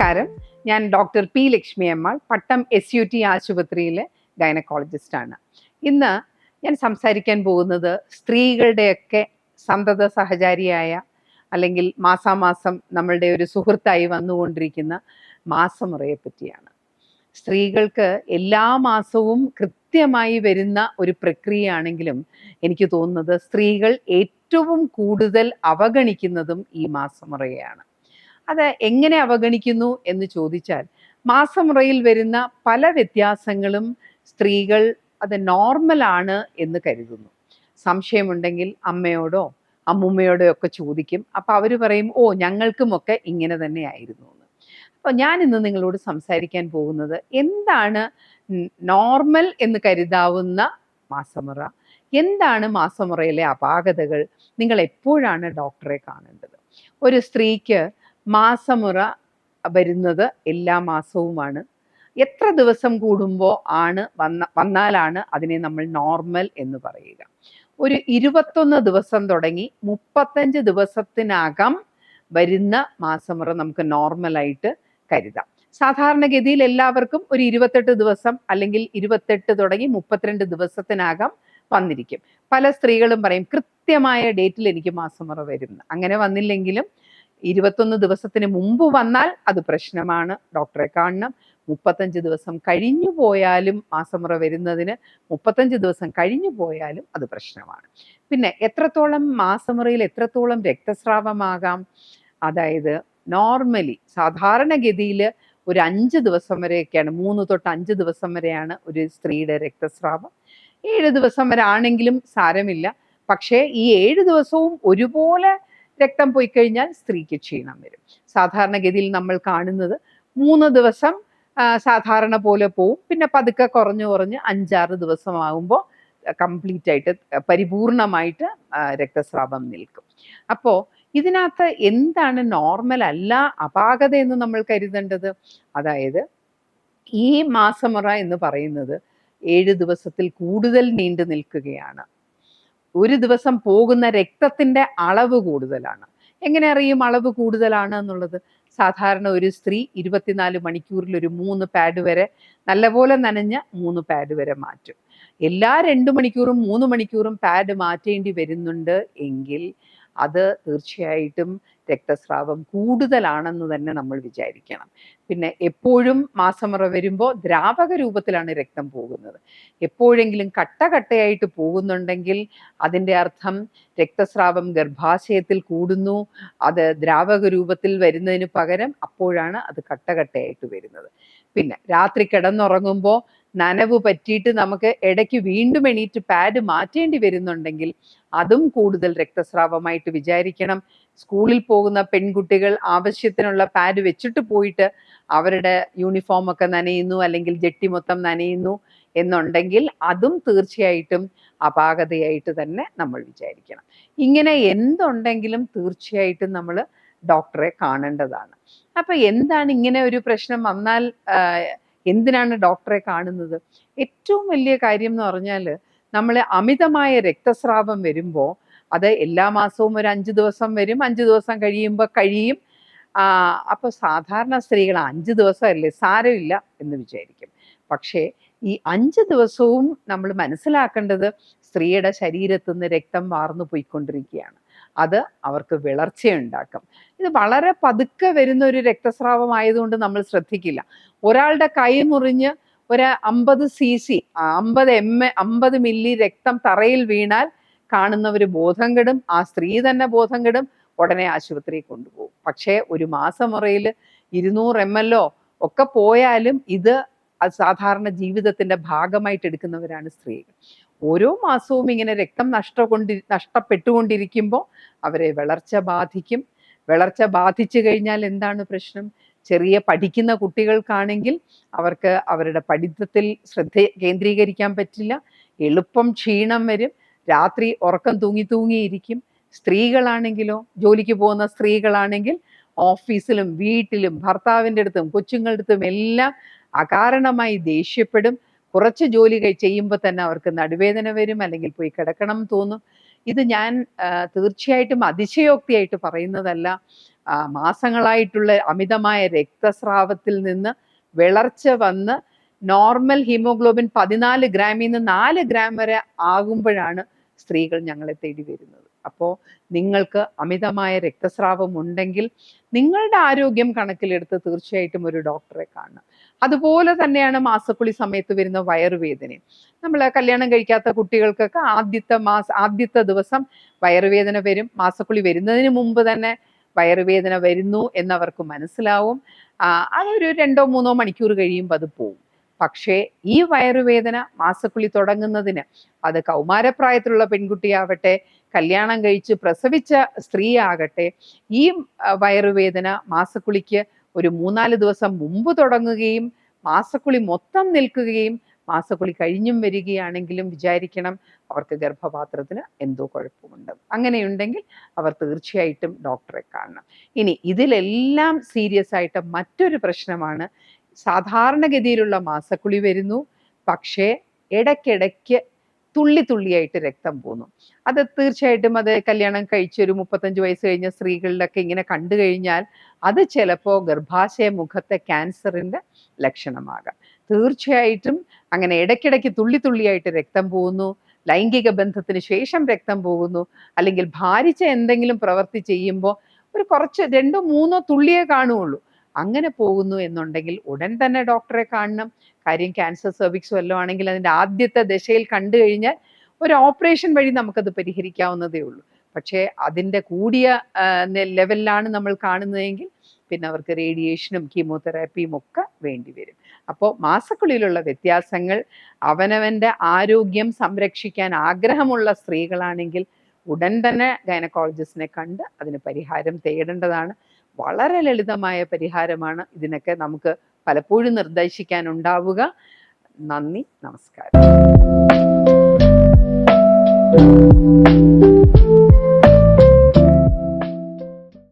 നമസ്കാരം. ഞാൻ doctor P Lakshmi Ammal Pattom S U T ആശുപത്രിയിലെ ഗൈനക്കോളജിസ്റ്റാണ് ഇന്ന് ഞാൻ സംസാരിക്കാൻ പോകുന്നത് സ്ത്രീകളുടെയൊക്കെ സന്തത സഹചാരിയായ അല്ലെങ്കിൽ മാസാമാസം നമ്മളുടെ ഒരു സുഹൃത്തായി വന്നുകൊണ്ടിരിക്കുന്ന മാസമുറയെ പറ്റിയാണ്. സ്ത്രീകൾക്ക് എല്ലാ മാസവും കൃത്യമായി വരുന്ന ഒരു പ്രക്രിയയാണെങ്കിലും എനിക്ക് തോന്നുന്നത് സ്ത്രീകൾ ഏറ്റവും കൂടുതൽ അവഗണിക്കുന്നതും ഈ മാസമുറയെയാണ്. അത് എങ്ങനെ അവഗണിക്കുന്നു എന്ന് ചോദിച്ചാൽ മാസമുറയിൽ വരുന്ന പല വ്യത്യാസങ്ങളും സ്ത്രീകൾ അത് നോർമലാണ് എന്ന് കരുതുന്നു. സംശയമുണ്ടെങ്കിൽ അമ്മയോടോ അമ്മുമ്മയോടോ ഒക്കെ ചോദിക്കും. അപ്പോൾ അവർ പറയും ഓ ഞങ്ങൾക്കുമൊക്കെ ഇങ്ങനെ തന്നെ ആയിരുന്നു എന്ന്. അപ്പോൾ ഞാൻ ഇന്ന് നിങ്ങളോട് സംസാരിക്കാൻ പോകുന്നത് എന്താണ് നോർമൽ എന്ന് കരുതാവുന്ന മാസമുറ? എന്താണ് മാസമുറയിലെ അപാകതകൾ? നിങ്ങൾ എപ്പോഴാണ് ഡോക്ടറെ കാണേണ്ടത്? ഒരു സ്ത്രീക്ക് മാസമുറ വരുന്നത് എല്ലാ മാസവുമാണ്. എത്ര ദിവസം കൂടുമ്പോൾ ആണ് വന്ന വന്നാലാണ് അതിനെ നമ്മൾ നോർമൽ എന്ന് പറയുക. ഒരു ഇരുപത്തൊന്ന് ദിവസം തുടങ്ങി മുപ്പത്തഞ്ച് ദിവസത്തിനകം വരുന്ന മാസമുറ നമുക്ക് നോർമലായിട്ട് കരുതാം. സാധാരണഗതിയിൽ എല്ലാവർക്കും ഒരു ഇരുപത്തെട്ട് ദിവസം അല്ലെങ്കിൽ ഇരുപത്തെട്ട് തുടങ്ങി മുപ്പത്തിരണ്ട് ദിവസത്തിനകം വന്നിരിക്കും. പല സ്ത്രീകളും പറയും കൃത്യമായ ഡേറ്റിൽ എനിക്ക് മാസമുറ വരും അങ്ങനെ വന്നില്ലെങ്കിലും ഇരുപത്തൊന്ന് ദിവസത്തിന് മുമ്പ് വന്നാൽ അത് പ്രശ്നമാണ്. ഡോക്ടറെ കാണണം. മുപ്പത്തഞ്ച് ദിവസം കഴിഞ്ഞു പോയാലും മാസമുറ വരുന്നതിന് മുപ്പത്തഞ്ച് ദിവസം കഴിഞ്ഞു പോയാലും അത് പ്രശ്നമാണ്. പിന്നെ എത്രത്തോളം മാസമുറയിൽ എത്രത്തോളം രക്തസ്രാവമാകാം? അതായത് നോർമലി സാധാരണഗതിയിൽ ഒരു അഞ്ച് ദിവസം വരെയൊക്കെയാണ് മൂന്ന് തൊട്ട് അഞ്ച് ദിവസം വരെയാണ് ഒരു സ്ത്രീയുടെ രക്തസ്രാവം. ഏഴ് ദിവസം വരെ ആണെങ്കിലും സാരമില്ല. പക്ഷേ ഈ ഏഴ് ദിവസവും ഒരുപോലെ രക്തം പോയി കഴിഞ്ഞാൽ സ്ത്രീക്ക് ക്ഷീണം വരും. സാധാരണഗതിയിൽ നമ്മൾ കാണുന്നത് മൂന്ന് ദിവസം സാധാരണ പോലെ പോവും. പിന്നെ പതുക്കെ കുറഞ്ഞു കുറഞ്ഞ് അഞ്ചാറ് ദിവസമാകുമ്പോൾ കംപ്ലീറ്റ് ആയിട്ട് പരിപൂർണമായിട്ട് രക്തസ്രാവം നിൽക്കും. അപ്പോൾ ഇതിനകത്ത് എന്താണ് നോർമൽ അല്ല അപാകത എന്ന് നമ്മൾ കരുതേണ്ടത്? അതായത് ഈ മാസമുറ എന്ന് പറയുന്നത് ഏഴ് ദിവസത്തിൽ കൂടുതൽ നീണ്ടു നിൽക്കുകയാണ്. ഒരു ദിവസം പോകുന്ന രക്തത്തിന്റെ അളവ് കൂടുതലാണ്. എങ്ങനെ അറിയും അളവ് കൂടുതലാണ് എന്നുള്ളത്? സാധാരണ ഒരു സ്ത്രീ ഇരുപത്തിനാല് മണിക്കൂറിൽ ഒരു മൂന്ന് പാഡ് വരെ നല്ലപോലെ നനഞ്ഞ മൂന്ന് പാഡ് വരെ മാറ്റും. എല്ലാ രണ്ട് മണിക്കൂറും മൂന്ന് മണിക്കൂറും പാഡ് മാറ്റേണ്ടി വരുന്നുണ്ട് എങ്കിൽ അത് തീർച്ചയായിട്ടും രക്തസ്രാവം കൂടുതലാണെന്ന് തന്നെ നമ്മൾ വിചാരിക്കണം. പിന്നെ എപ്പോഴും മാസമുറ വരുമ്പോൾ ദ്രാവക രൂപത്തിലാണ് രക്തം പോകുന്നത്. എപ്പോഴെങ്കിലും കട്ടകട്ടയായിട്ട് പോകുന്നുണ്ടെങ്കിൽ അതിന്റെ അർത്ഥം രക്തസ്രാവം ഗർഭാശയത്തിൽ കൂടുന്നു അത് ദ്രാവക രൂപത്തിൽ വരുന്നതിന് പകരം അപ്പോഴാണ് അത് കട്ടകട്ടയായിട്ട് വരുന്നത്. പിന്നെ രാത്രി കിടന്നുറങ്ങുമ്പോൾ നനവ് പറ്റിയിട്ട് നമുക്ക് ഇടയ്ക്ക് വീണ്ടും എണീറ്റ് പാഡ് മാറ്റേണ്ടി വരുന്നുണ്ടെങ്കിൽ അതും കൂടുതൽ രക്തസ്രാവമായിട്ട് വിചാരിക്കണം. സ്കൂളിൽ പോകുന്ന പെൺകുട്ടികൾ ആവശ്യത്തിനുള്ള പാഡ് വെച്ചിട്ട് പോയിട്ട് അവരുടെ യൂണിഫോം ഒക്കെ നനയുന്നു അല്ലെങ്കിൽ ജെട്ടി മൊത്തം നനയുന്നു എന്നുണ്ടെങ്കിൽ അതും തീർച്ചയായിട്ടും അപാകതയായിട്ട് തന്നെ നമ്മൾ വിചാരിക്കണം. ഇങ്ങനെ എന്തുണ്ടെങ്കിലും തീർച്ചയായിട്ടും നമ്മൾ ഡോക്ടറെ കാണേണ്ടതാണ്. അപ്പൊ എന്താണ് ഇങ്ങനെ ഒരു പ്രശ്നം വന്നാൽ എന്തിനാണ് ഡോക്ടറെ കാണുന്നത്? ഏറ്റവും വലിയ കാര്യം എന്ന് പറഞ്ഞാൽ നമ്മൾ അമിതമായ രക്തസ്രാവം വരുമ്പോൾ അത് എല്ലാ മാസവും ഒരു അഞ്ച് ദിവസം വരും. അഞ്ച് ദിവസം കഴിയുമ്പോൾ കഴിയും. അപ്പോൾ സാധാരണ സ്ത്രീകൾ അഞ്ച് ദിവസമല്ലേ സാരമില്ല എന്ന് വിചാരിക്കും. പക്ഷേ ഈ അഞ്ച് ദിവസവും നമ്മൾ മനസ്സിലാക്കേണ്ടത് സ്ത്രീയുടെ ശരീരത്തു നിന്ന് രക്തം വാർന്നു പോയിക്കൊണ്ടിരിക്കുകയാണ്. അത് അവർക്ക് വിളർച്ചയുണ്ടാക്കും. ഇത് വളരെ പതുക്കെ വരുന്ന ഒരു രക്തസ്രാവം ആയതുകൊണ്ട് നമ്മൾ ശ്രദ്ധിക്കില്ല. ഒരാളുടെ കൈ മുറിഞ്ഞ് ഒരു അമ്പത് സി സി അമ്പത് എം എ അമ്പത് മില്ലി രക്തം തറയിൽ വീണാൽ കാണുന്നവർ ബോധം കെടും. ആ സ്ത്രീ തന്നെ ബോധം കെടും. ഉടനെ ആശുപത്രിയിൽ കൊണ്ടുപോകും. പക്ഷേ ഒരു മാസം മുറയിൽ ഇരുന്നൂറ് എം എൽ ഒ ഒക്കെ പോയാലും ഇത് സാധാരണ ജീവിതത്തിന്റെ ഭാഗമായിട്ട് എടുക്കുന്നവരാണ് സ്ത്രീകൾ. ഓരോ മാസവും ഇങ്ങനെ രക്തം നഷ്ടകൊണ്ടി നഷ്ടപ്പെട്ടുകൊണ്ടിരിക്കുമ്പോൾ അവരെ വിളർച്ച ബാധിക്കും. വളർച്ച ബാധിച്ചു കഴിഞ്ഞാൽ എന്താണ് പ്രശ്നം? ചെറിയ പഠിക്കുന്ന കുട്ടികൾക്കാണെങ്കിൽ അവർക്ക് അവരുടെ പഠിത്തത്തിൽ ശ്രദ്ധ കേന്ദ്രീകരിക്കാൻ പറ്റില്ല. എളുപ്പം ക്ഷീണം വരും. രാത്രി ഉറക്കം തൂങ്ങി തൂങ്ങിയിരിക്കും സ്ത്രീകളാണെങ്കിലോ ജോലിക്ക് പോകുന്ന സ്ത്രീകളാണെങ്കിൽ ഓഫീസിലും വീട്ടിലും ഭർത്താവിന്റെ അടുത്തും കൊച്ചുങ്ങളുടെ അടുത്തും എല്ലാം അകാരണമായി ദേഷ്യപ്പെടും. കുറച്ച് ജോലി ചെയ്യുമ്പോൾ തന്നെ അവർക്ക് നടുവേദന വരും അല്ലെങ്കിൽ പോയി കിടക്കണം തോന്നും. ഇത് ഞാൻ തീർച്ചയായിട്ടും അതിശയോക്തിയായിട്ട് പറയുന്നതല്ല. മാസങ്ങളായിട്ടുള്ള അമിതമായ രക്തസ്രാവത്തിൽ നിന്ന് വിളർച്ച വന്ന് നോർമൽ ഹീമോഗ്ലോബിൻ പതിനാല് ഗ്രാമിൽ നിന്ന് നാല് ഗ്രാം വരെ ആകുമ്പോഴാണ് സ്ത്രീകൾ ഞങ്ങളെ തേടി വരുന്നത്. അപ്പോൾ നിങ്ങൾക്ക് അമിതമായ രക്തസ്രാവം ഉണ്ടെങ്കിൽ നിങ്ങളുടെ ആരോഗ്യം കണക്കിലെടുത്ത് തീർച്ചയായിട്ടും ഒരു ഡോക്ടറെ കാണണം. അതുപോലെ തന്നെയാണ് മാസക്കുളി സമയത്ത് വരുന്ന വയറുവേദനയും. നമ്മൾ കല്യാണം കഴിക്കാത്ത കുട്ടികൾക്കൊക്കെ ആദ്യത്തെ മാസ ആദ്യത്തെ ദിവസം വയറുവേദന വരും. മാസക്കുളി വരുന്നതിന് മുമ്പ് തന്നെ വയറുവേദന വരുന്നു എന്നവർക്ക് മനസ്സിലാവും. അതൊരു രണ്ടോ മൂന്നോ മണിക്കൂർ കഴിയുമ്പോൾ അത് പോവും. പക്ഷേ ഈ വയറുവേദന മാസക്കുളി തുടങ്ങുന്നതിന് അത് കൗമാരപ്രായത്തിലുള്ള പെൺകുട്ടിയാവട്ടെ കല്യാണം കഴിച്ച് പ്രസവിച്ച സ്ത്രീ ആകട്ടെ ഈ വയറുവേദന മാസക്കുളിക്ക് ഒരു മൂന്നാൽ ദിവസം മുമ്പ് തുടങ്ങുകയും മാസക്കുളി മൊത്തം നിൽക്കുകയും മാസക്കുളി കഴിഞ്ഞും വരികയാണെങ്കിലും വിചാരിക്കണം അവർക്ക് ഗർഭപാത്രത്തിന് എന്തോ കുഴപ്പമുണ്ട്. അങ്ങനെയുണ്ടെങ്കിൽ അവർ തീർച്ചയായിട്ടും ഡോക്ടറെ കാണണം. ഇനി ഇതിലെല്ലാം സീരിയസ് ആയിട്ട് മറ്റൊരു പ്രശ്നമാണ്. സാധാരണഗതിയിലുള്ള മാസക്കുളി വരുന്നു പക്ഷേ ഇടയ്ക്കിടയ്ക്ക് തുള്ളി തുള്ളിയായിട്ട് രക്തം പോകുന്നു അത് തീർച്ചയായിട്ടും അത് കല്യാണം കഴിച്ച ഒരു മുപ്പത്തഞ്ച് വയസ്സ് കഴിഞ്ഞ സ്ത്രീകളിലൊക്കെ ഇങ്ങനെ കണ്ടു കഴിഞ്ഞാൽ അത് ചിലപ്പോൾ ഗർഭാശയ മുഖത്തെ ക്യാൻസറിന്റെ ലക്ഷണമാകാം. തീർച്ചയായിട്ടും അങ്ങനെ ഇടയ്ക്കിടയ്ക്ക് തുള്ളി തുള്ളിയായിട്ട് രക്തം പോകുന്നു ലൈംഗിക ബന്ധത്തിന് ശേഷം രക്തം പോകുന്നു അല്ലെങ്കിൽ ഭാരിച്ച എന്തെങ്കിലും പ്രവൃത്തി ചെയ്യുമ്പോൾ ഒരു കുറച്ച് രണ്ടോ മൂന്നോ തുള്ളിയേ കാണുകയുള്ളൂ. അങ്ങനെ പോകുന്നു എന്നുണ്ടെങ്കിൽ ഉടൻ തന്നെ ഡോക്ടറെ കാണണം. കാര്യം ക്യാൻസർ സെർവിക്സ് വല്ലതും ആണെങ്കിൽ അതിന്റെ ആദ്യത്തെ ദശയിൽ കണ്ടു കഴിഞ്ഞാൽ ഒരു ഓപ്പറേഷൻ വഴി നമുക്കത് പരിഹരിക്കാവുന്നതേ ഉള്ളൂ. പക്ഷേ അതിന്റെ കൂടിയ ലെവലിലാണ് നമ്മൾ കാണുന്നതെങ്കിൽ പിന്നെ അവർക്ക് റേഡിയേഷനും കീമോതെറാപ്പിയും ഒക്കെ വേണ്ടി വരും. അപ്പോൾ മാസക്കുള്ളിലുള്ള വ്യത്യാസങ്ങൾ അവനവന്റെ ആരോഗ്യം സംരക്ഷിക്കാൻ ആഗ്രഹമുള്ള സ്ത്രീകളാണെങ്കിൽ ഉടൻ തന്നെ ഗൈനക്കോളജിസ്റ്റിനെ കണ്ട് അതിന് പരിഹാരം തേടേണ്ടതാണ്. വളരെ ലളിതമായ പരിഹാരമാണ് ഇതിനൊക്കെ നമുക്ക് പലപ്പോഴും നിർദ്ദേശിക്കാൻ ഉണ്ടാവുക നന്ദി നമസ്കാരം.